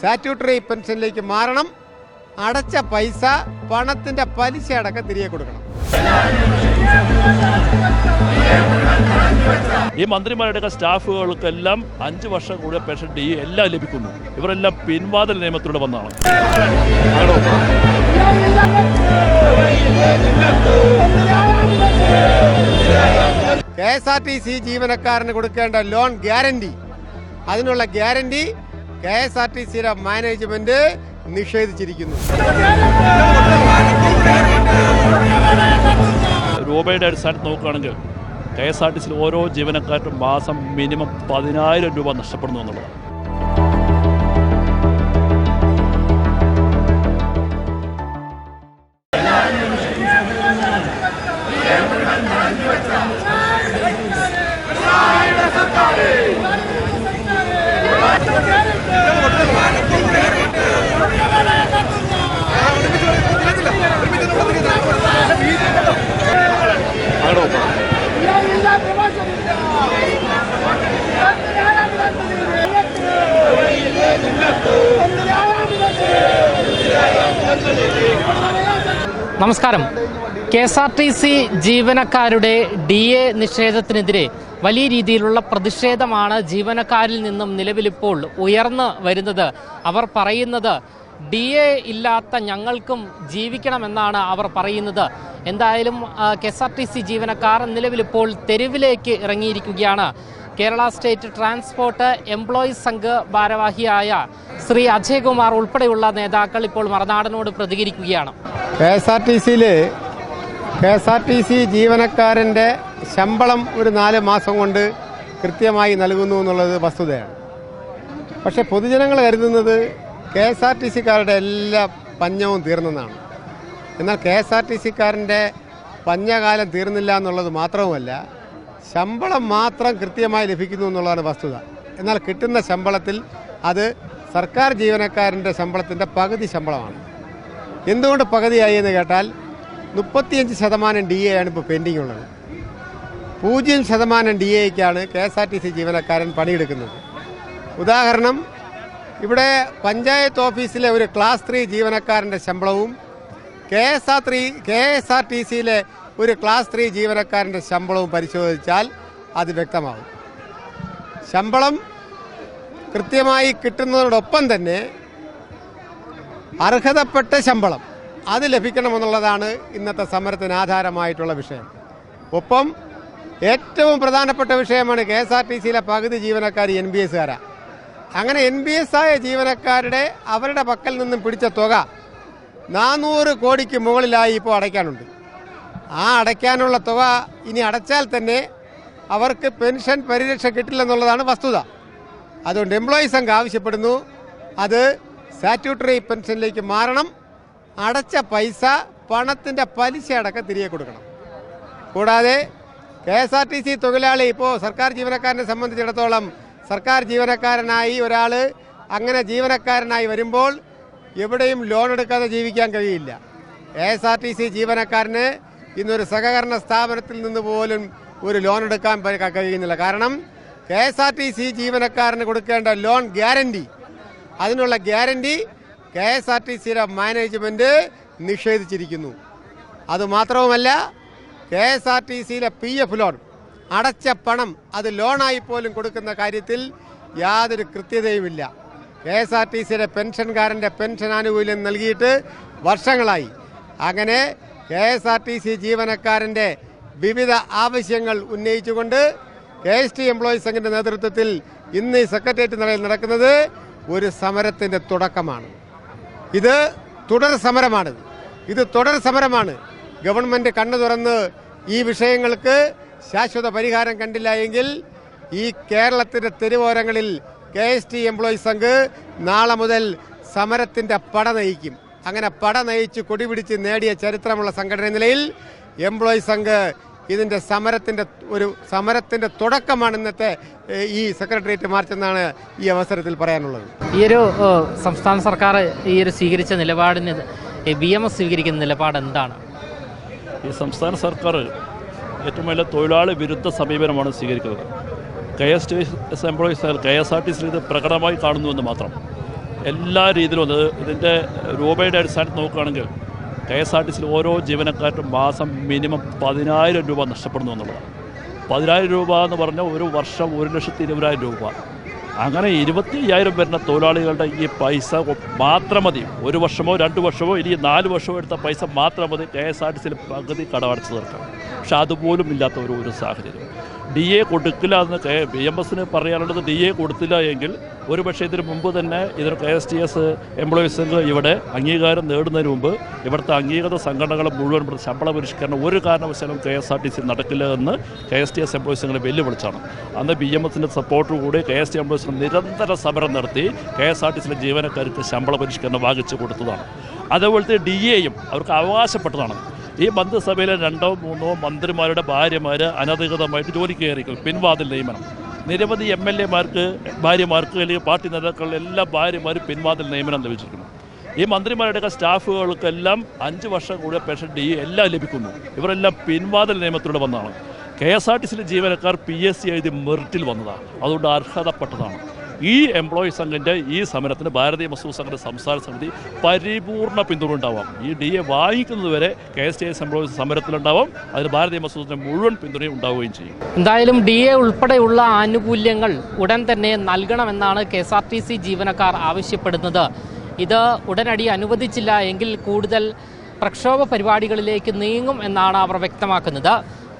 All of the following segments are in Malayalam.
സാറ്റ്യൂട്ടറി പെൻഷനിലേക്ക് മാറണം. അടച്ച പൈസ പണത്തിന്റെ പലിശ അടക്കം തിരികെ കൊടുക്കണം. ഈ മന്ത്രിമാരുടെ സ്റ്റാഫുകൾക്കെല്ലാം അഞ്ച് വർഷം കൂടിയ പെൻഷൻ ഡി എല്ലാം ലഭിക്കുന്നു. ഇവരെല്ലാം പിൻവാതിൽ നിയമത്തിലൂടെ വന്നാണ് K S R T C ജീവനക്കാരന് കൊടുക്കേണ്ട ലോൺ ഗ്യാരണ്ടി. അതിനുള്ള guarantee K S R T സിയുടെ മാനേജ്മെന്റ് നിഷേധിച്ചിരിക്കുന്നു. രൂപയുടെ അടിസ്ഥാനത്തിൽ നോക്കുകയാണെങ്കിൽ കെ എസ് ആർ ടി സിയിൽ ഓരോ ജീവനക്കാർക്കും മാസം മിനിമം പതിനായിരം രൂപ നഷ്ടപ്പെടുന്നു എന്നുള്ളതാണ്. നമസ്കാരം. K S R T C ജീവനക്കാരുടെ ഡി എ നിഷേധത്തിനെതിരെ വലിയ രീതിയിലുള്ള പ്രതിഷേധമാണ് ജീവനക്കാരിൽ നിന്നും നിലവിലിപ്പോൾ ഉയർന്നു വരുന്നത്. അവർ പറയുന്നത് ഡി എ ഇല്ലാത്ത ഞങ്ങൾക്കും ജീവിക്കണമെന്നാണ് അവർ പറയുന്നത്. എന്തായാലും K S R T C ജീവനക്കാർ നിലവിലിപ്പോൾ തെരുവിലേക്ക് ഇറങ്ങിയിരിക്കുകയാണ്. Kerala state transport employees Sangh ഭാരവാഹിയായ Shri Ajayakumar ഉൾപ്പെടെയുള്ള നേതാക്കൾ ഇപ്പോൾ മറുനാടനോട് പ്രതികരിക്കുകയാണ്. കെ എസ് ആർ ടി സിയിൽ K S R T C ജീവനക്കാരന്റെ ശമ്പളം ഒരു നാല് മാസം കൊണ്ട് കൃത്യമായി നൽകുന്നു എന്നുള്ളത് വസ്തുതയാണ്. പക്ഷേ പൊതുജനങ്ങൾ കരുതുന്നത് കെ എസ് ആർ ടി സിക്കാരുടെ എല്ലാ പഞ്ഞവും തീർന്നെന്നാണ്. എന്നാൽ കെ എസ് ആർ ടി സിക്കാരന്റെ പഞ്ഞകാലം തീർന്നില്ല എന്നുള്ളത് മാത്രവുമല്ല ശമ്പളം മാത്രം കൃത്യമായി ലഭിക്കുന്നു എന്നുള്ളതാണ് വസ്തുത. എന്നാൽ കിട്ടുന്ന ശമ്പളത്തിൽ അത് സർക്കാർ ജീവനക്കാരന്റെ ശമ്പളത്തിന്റെ പകുതി ശമ്പളമാണ്. എന്തുകൊണ്ട് പകുതിയായി എന്ന് കേട്ടാൽ മുപ്പത്തിയഞ്ച് ശതമാനം ഡി എ ആണ് ഇപ്പോൾ പെൻഡിംഗ് ഉള്ളത്. പൂജ്യം ശതമാനം D എക്കാണ് K S R T C ജീവനക്കാരൻ പണിയെടുക്കുന്നത്. ഉദാഹരണം ഇവിടെ പഞ്ചായത്ത് ഓഫീസിലെ ഒരു ക്ലാസ് ത്രീ ജീവനക്കാരന്റെ ശമ്പളവും K S R three K S R T സിയിലെ ഒരു ക്ലാസ് ത്രീ ജീവനക്കാരന്റെ ശമ്പളവും പരിശോധിച്ചാൽ അത് വ്യക്തമാകും. ശമ്പളം കൃത്യമായി കിട്ടുന്നതോടൊപ്പം തന്നെ അർഹതപ്പെട്ട ശമ്പളം അത് ലഭിക്കണമെന്നുള്ളതാണ് ഇന്നത്തെ സമരത്തിന് ആധാരമായിട്ടുള്ള വിഷയം. ഒപ്പം ഏറ്റവും പ്രധാനപ്പെട്ട വിഷയമാണ് കെ എസ് ആർ ടി സിയിലെ പകുതി ജീവനക്കാർ എൻ ബി എസ്സുകാരാ. അങ്ങനെ എൻ ബി എസ് ആയ ജീവനക്കാരുടെ അവരുടെ പക്കൽ നിന്നും പിടിച്ച തുക നാനൂറ് കോടിക്ക് മുകളിലായി ഇപ്പോൾ അടയ്ക്കാനുണ്ട്. ആ അടയ്ക്കാനുള്ള തുക ഇനി അടച്ചാൽ തന്നെ അവർക്ക് പെൻഷൻ പരിരക്ഷ കിട്ടില്ലെന്നുള്ളതാണ് വസ്തുത. അതുകൊണ്ട് എംപ്ലോയീസ് സംഘം ആവശ്യപ്പെടുന്നു. അത് സാറ്റ്യൂട്ടറി പെൻഷനിലേക്ക് മാറണം. അടച്ച പൈസ പണത്തിന്റെ പലിശ അടക്കം തിരികെ കൊടുക്കണം. കൂടാതെ K S R T C തൊഴിലാളി ഇപ്പോൾ സർക്കാർ ജീവനക്കാരനെ സംബന്ധിച്ചിടത്തോളം സർക്കാർ ജീവനക്കാരനായി ഒരാൾ അങ്ങനെ ജീവനക്കാരനായി വരുമ്പോൾ എവിടെയും ലോൺ എടുക്കാതെ ജീവിക്കാൻ കഴിയില്ല. K S R T C ജീവനക്കാരന് ഇന്നൊരു സഹകരണ സ്ഥാപനത്തിൽ നിന്ന് പോലും ഒരു ലോൺ എടുക്കാൻ കഴിയുന്നില്ല. കാരണം K S R T C ജീവനക്കാരന് കൊടുക്കേണ്ട ലോൺ ഗ്യാരണ്ടി അതിനുള്ള guarantee K S R T സിയുടെ മാനേജ്മെന്റ് നിഷേധിച്ചിരിക്കുന്നു. അതുമാത്രവുമല്ല കെ എസ് ആർ ടി സിയിലെ പി എഫ് ലോൺ അടച്ച പണം അത് ലോണായി പോലും കൊടുക്കുന്ന കാര്യത്തിൽ യാതൊരു കൃത്യതയുമില്ല. കെ എസ് ആർ ടി സിയുടെ പെൻഷൻകാരന്റെ പെൻഷൻ ആനുകൂല്യം നൽകിയിട്ട് വർഷങ്ങളായി. അങ്ങനെ K S R T C ജീവനക്കാരന്റെ വിവിധ ആവശ്യങ്ങൾ ഉന്നയിച്ചുകൊണ്ട് കെ എസ് ടി എംപ്ലോയീസ് സംഘിന്റെ നേതൃത്വത്തിൽ ഇന്ന് ഈ സെക്രട്ടേറിയറ്റ് നിലയിൽ നടക്കുന്നത് ഒരു സമരത്തിന്റെ തുടക്കമാണ്. ഇത് തുടർ സമരമാണ്. ഇത് തുടർ സമരമാണ്. ഗവൺമെന്റ് കണ്ണു തുറന്ന് ഈ വിഷയങ്ങൾക്ക് ശാശ്വത പരിഹാരം കണ്ടില്ല എങ്കിൽ ഈ കേരളത്തിന്റെ തെരുവോരങ്ങളിൽ K S T employees Sangh നാളെ മുതൽ സമരത്തിന്റെ പട നയിക്കും. അങ്ങനെ പട നയിച്ച് കൊടിപിടിച്ച് നേടിയ ചരിത്രമുള്ള സംഘടന നിലയിൽ എംപ്ലോയീസ് സംഘ് ഇതിന്റെ സമരത്തിന്റെ ഒരു സമരത്തിന്റെ തുടക്കമാണ് ഇന്നത്തെ ഈ സെക്രട്ടേറിയറ്റ് മാർച്ച് എന്നാണ് ഈ അവസരത്തിൽ പറയാനുള്ളത്. ഈ ഒരു സംസ്ഥാന സർക്കാർ ഈ ഒരു സ്വീകരിച്ച നിലപാടിന് ബി എം എസ് സ്വീകരിക്കുന്ന നിലപാട് എന്താണ്? ഈ സംസ്ഥാന സർക്കാർ ഏറ്റവും വലിയ തൊഴിലാളി വിരുദ്ധ സമീപനമാണ് സ്വീകരിക്കുന്നത്. K S T S employees K S R T സിയിൽ ഇത് പ്രകടമായി കാണുന്നുവെന്ന് മാത്രം. എല്ലാ രീതിയിലും അത് ഇതിന്റെ രൂപയുടെ അടിസ്ഥാനത്തിൽ നോക്കുകയാണെങ്കിൽ കെ എസ് ആർ ടി സിയിൽ ഓരോ ജീവനക്കാർക്കും മാസം മിനിമം പതിനായിരം രൂപ നഷ്ടപ്പെടുന്നു എന്നുള്ളതാണ്. പതിനായിരം രൂപ എന്ന് പറഞ്ഞാൽ ഒരു വർഷം ഒരു ലക്ഷത്തി ഇരുപതിനായിരം രൂപ. അങ്ങനെ ഇരുപത്തി അയ്യായിരം വരുന്ന തൊഴിലാളികളുടെ ഈ പൈസ മാത്രം മതി. ഒരു വർഷമോ രണ്ട് വർഷമോ ഇനി നാല് വർഷമോ എടുത്ത പൈസ മാത്രം മതി കെ എസ് ആർ ടി സിയിൽ പകുതി കടമടച്ച് തീർക്കാം പക്ഷെ അതുപോലും ഇല്ലാത്ത ഒരു ഒരു സാഹചര്യം. ഡി എ കൊടുക്കില്ല എന്ന് കെ ബി എം എസിന് പറയാനുള്ളത് ഡി എ കൊടുത്തില്ല എങ്കിൽ ഒരു പക്ഷേ ഇതിന് മുമ്പ് തന്നെ ഇതിന് K S T S employees ഇവിടെ അംഗീകാരം നേടുന്നതിന് മുമ്പ് ഇവിടുത്തെ അംഗീകൃത സംഘടനകൾ മുഴുവൻ ശമ്പള പരിഷ്കരണം ഒരു കാരണവശാലും K S R T C നടക്കില്ല എന്ന് കെ എസ് ടി എസ് എംപ്ലോയീസിനെ വെല്ലുവിളിച്ചാണ്. അന്ന് ബി എം എസിന്റെ സപ്പോർട്ടോടുകൂടി കെ എസ് ടി എംപ്ലോയീസിന് നിരന്തര സമരം നടത്തി കെ എസ് ആർ ടി സിയിലെ ജീവനക്കാർക്ക് ശമ്പള പരിഷ്കരണം വാങ്ങിച്ചു കൊടുത്തതാണ്. അതേപോലത്തെ ഡി എയും അവർക്ക് അവകാശപ്പെട്ടതാണ്. ഈ മന്ത്രിസഭയിലെ രണ്ടോ മൂന്നോ മന്ത്രിമാരുടെ ഭാര്യമാർ അനധികൃതമായിട്ട് ജോലിക്ക് കയറിക്കും പിൻവാതിൽ നിയമനം. നിരവധി എം എൽ എമാർക്ക് ഭാര്യമാർക്ക് അല്ലെങ്കിൽ പാർട്ടി നേതാക്കളുടെ എല്ലാ ഭാര്യമാരും പിൻവാതിൽ നിയമനം ലഭിച്ചിരിക്കുന്നു. ഈ മന്ത്രിമാരുടെ സ്റ്റാഫുകൾക്കെല്ലാം അഞ്ച് വർഷം കൂടിയ പെൻഷൻ ഡി എല്ലാം ലഭിക്കുന്നു. ഇവരെല്ലാം പിൻവാതിൽ നിയമത്തിലൂടെ വന്നതാണ്. കെ എസ് ആർ ടി സിയിലെ ജീവനക്കാർ പി എസ് സി എഴുതി മെറിറ്റിൽ വന്നതാണ്. അതുകൊണ്ട് അർഹതപ്പെട്ടതാണ്. ഈ എംപ്ലോയി സംഘിന്റെ ഈ സമരത്തിന് ഭാരതീയ മസൂർ സംഘടന സംസ്ഥാന സമിതി പരിപൂർണ പിന്തുണ ഉണ്ടാവാം ഈ D A വാങ്ങിക്കുന്നതുവരെ K S T S employees സമരത്തിലുണ്ടാവാം. അതിന് ഭാരതീയ മസൂദിന്റെ മുഴുവൻ പിന്തുണയും ഉണ്ടാവുകയും ചെയ്യും. എന്തായാലും ഡി എ ഉൾപ്പെടെയുള്ള ആനുകൂല്യങ്ങൾ ഉടൻ തന്നെ നൽകണമെന്നാണ് K S R T C ജീവനക്കാർ ആവശ്യപ്പെടുന്നത്. ഇത് ഉടനടി അനുവദിച്ചില്ല എങ്കിൽ കൂടുതൽ പ്രക്ഷോഭ പരിപാടികളിലേക്ക് നീങ്ങും എന്നാണ് അവർ വ്യക്തമാക്കുന്നത്.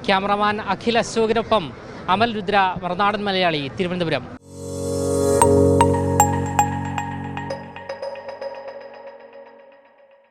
ക്യാമറമാൻ അഖിൽ അശോകിനൊപ്പം അമൽ രുദ്ര മറുനാടൻ മലയാളി തിരുവനന്തപുരം.